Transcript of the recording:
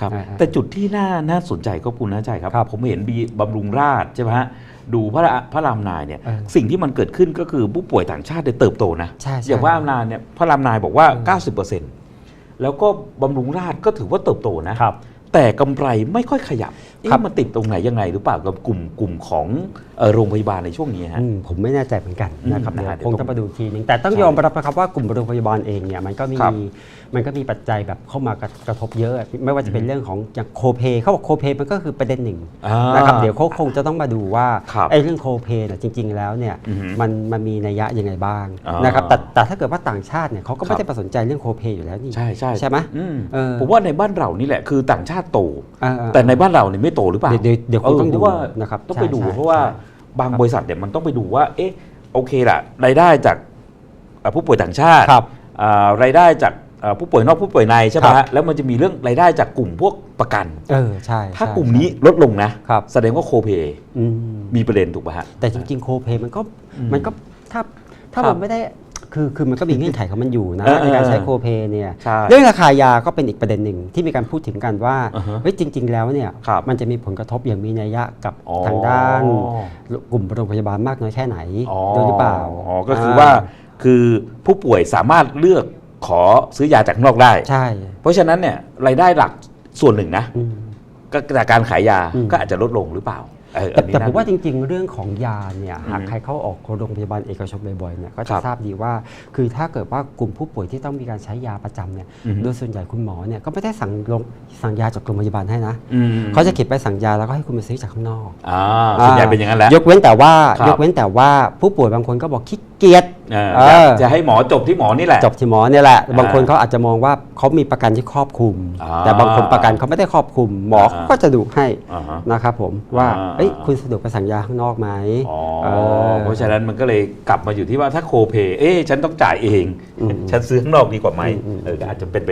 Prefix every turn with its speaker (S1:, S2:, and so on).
S1: ครับ
S2: อ่าฮะ
S1: แต่จุดที่น่าน่าสนใจก็คุณนะใจครับ
S2: ครับ
S1: ผมเห็นบีบำรุงราชใช่ไหมฮะดูพระราพระรามนายเนี่ย
S2: เออ
S1: สิ่งที่มันเกิดขึ้นก็คือผู้ป่วยต่างชาติเนี่ยเติบโตนะ
S2: ใช่ใช่
S1: อย่างพระรามนายเนี่ยพระรามนายบอกว่า
S2: อืม
S1: 90%แล้วก็บำรุงราชก็ถือว่าเติบโตนะ
S2: ครับ
S1: แต่กำไรไม่ค่อยขยับ
S2: ครับ
S1: เอ๊ะมันติดตรงไหนยังไงหรือเปล่ากับกลุ่มกลุ่มของเอ่อโรงพยาบาลในช่วงนี้ฮะ
S2: อืมผมไม่แน่ใจเหมือนกันนะครับ
S1: อืม
S2: เดี๋ยว
S1: นะฮะ
S2: คงต้องมาดูอีกทีนึงแต่ต้อง
S1: ใช่
S2: ยอมรับนะครับว่ากลุ่มโรงพยาบาลเองเนี่ยมันก็มี
S1: ครับ
S2: มันก็มีปัจจัยแบบเข้ามากระกระทบเยอะ ไม่ว่าจะเป็นเรื่องของอย่างโคเพเขาบอกโคเพมันก็คือประเด็นหนึ่ง
S1: อ่า
S2: นะครับเดี๋ยวเขาคงจะต้องมาดูว่า
S1: ครับ
S2: ไอ้เรื่องโคเพเนี่ยจริง ๆ แล้วเนี่ย
S1: อือฮึ
S2: มันมันมีนัยยะยังไงบ้าง
S1: อ่าน
S2: นะครับแต่แต่ถ้าเกิดว่าต่างชาติเนี่ยเขาก็
S1: ครั
S2: ไม่
S1: บ
S2: ได้ประสนใจเรื่องโคเพอยู่แล้วนี่
S1: ใช่ใช่
S2: ใช่ไหม
S1: อืม
S2: เออ
S1: ผมว่าในบ้านเรานี่แหละคือต่างชาติโต
S2: เออเออ
S1: แต่ในบ้านเราเนี่ยไม่โตหรือเปล่า
S2: เดี๋ยวเดี๋ยวคงต้อง
S1: เพ
S2: ดู
S1: ราะว่า
S2: นะครับ
S1: ต้องไปดู
S2: ใช่
S1: เพราะว่า
S2: ใช่
S1: บางบริษัทเนี่ยมันต้องไปดูว่า เอ๊ะโอเคล่ะรายได้จากเอ่อผู้ป่วยต่างชาติ
S2: ครับ
S1: อ่ารายได้จากเอ่อผู้ป่วยนอกผู้ป่วยในใช่ไหม
S2: ครั
S1: ฮะ
S2: บ
S1: แล้วมันจะมีเรื่องรายได้จากกลุ่มพวกประกัน
S2: เออใช่
S1: ถ้า
S2: ใช่
S1: กลุ่มนี้ลดลงนะ
S2: ครับ
S1: แสดงว่าโคเพ
S2: อืม
S1: มีประเด็นถูกป่ะฮะ
S2: แต่จริงๆโคเพมันก็
S1: อืม
S2: มันก็ถ้าถ้า
S1: ครับ
S2: มันไม่ได้ คือคือมันก็มีเงื่อนไขของมันอยู่นะ
S1: เออเออ
S2: ในการใช้โคเพเนี่ย
S1: ใช่
S2: เรื่องราคายาก็เป็นอีกประเด็นหนึ่งที่มีการพูดถึงกันว่า
S1: อ่าฮะ
S2: เฮ้ยจริง ๆ แล้วเนี่ย
S1: ครับ
S2: มันจะมีผลกระทบอย่างมีนัยยะกับ
S1: อ๋อ
S2: ทางด้านกลุ่มโรงพยาบาลมากน้อยแค่ไหน
S1: อ๋อ
S2: ด้วยหรือเปล่า
S1: อ๋อก็คือว่าคือผู้ป่วยสามารถเลือกขอซื้อยาจากข้างนอกได้
S2: ใช่
S1: เพราะฉะนั้นเนี่ยรายได้หลักส่วนหนึ่งนะ
S2: อืม
S1: ก็จากการขายยา
S2: อืม
S1: ก็อาจจะลดลงหรือเปล่าเออ
S2: แต่
S1: อันนี้
S2: แต่ผม
S1: น่
S2: ว่าจริง ๆ เรื่องของยาเนี่ยหาก
S1: อืม
S2: ใครเข้าออกโรงพยาบาลเอกชนบ่อยๆเนี่ยก็
S1: ค
S2: จะ
S1: รับ
S2: ทราบดีว่า คือถ้าเกิดว่ากลุ่มผู้ป่วยที่ต้องมีการใช้ยาประจำเนี่ย
S1: อืม
S2: โดยส่วนใหญ่คุณหมอเนี่ยก็ไม่ได้สั่งลงสั่งยาจากโรงพยาบาลให้นะ
S1: อืม
S2: เขาจะเก็บไปสั่งยาแล้วก็ให้คุณไปซื้อจากข้างนอก
S1: อ่าส่วนใหญ่เป็นอย่างนั้นแหละ
S2: ยกเว้นแต่ว่า
S1: ครับ
S2: ยกเว้นแต่ว่าผู้ป่วยบางคนก็บอกขี้เกียจ
S1: เออ
S2: เออ
S1: จะให้หมอจบที่หมอนี่แหละ
S2: จบที่หมอเนี่ยแหละ
S1: อ่า
S2: บางคนเขาอาจจะมองว่าเขามีประกันที่ครอบคลุม
S1: อ่า
S2: แต่บางคนประกันเขาไม่ได้ครอบคลุม หมอ
S1: อ่า
S2: เขาก็จะดูให้
S1: อ่าฮะ
S2: นะครับผมว่า
S1: อ่า
S2: เอ้ยคุณสะดวกไปสั่งยาข้างนอกไหม
S1: อ๋อ
S2: เออ
S1: เพราะฉะนั้นมันก็เลยกลับมาอยู่ที่ว่าถ้าโคเพเอ๊ะฉันต้องจ่ายเอง
S2: อืม
S1: ฉันซื้อข้างนอกดีกว่าไหม
S2: อืม
S1: เออก็อาจจะเป็นไป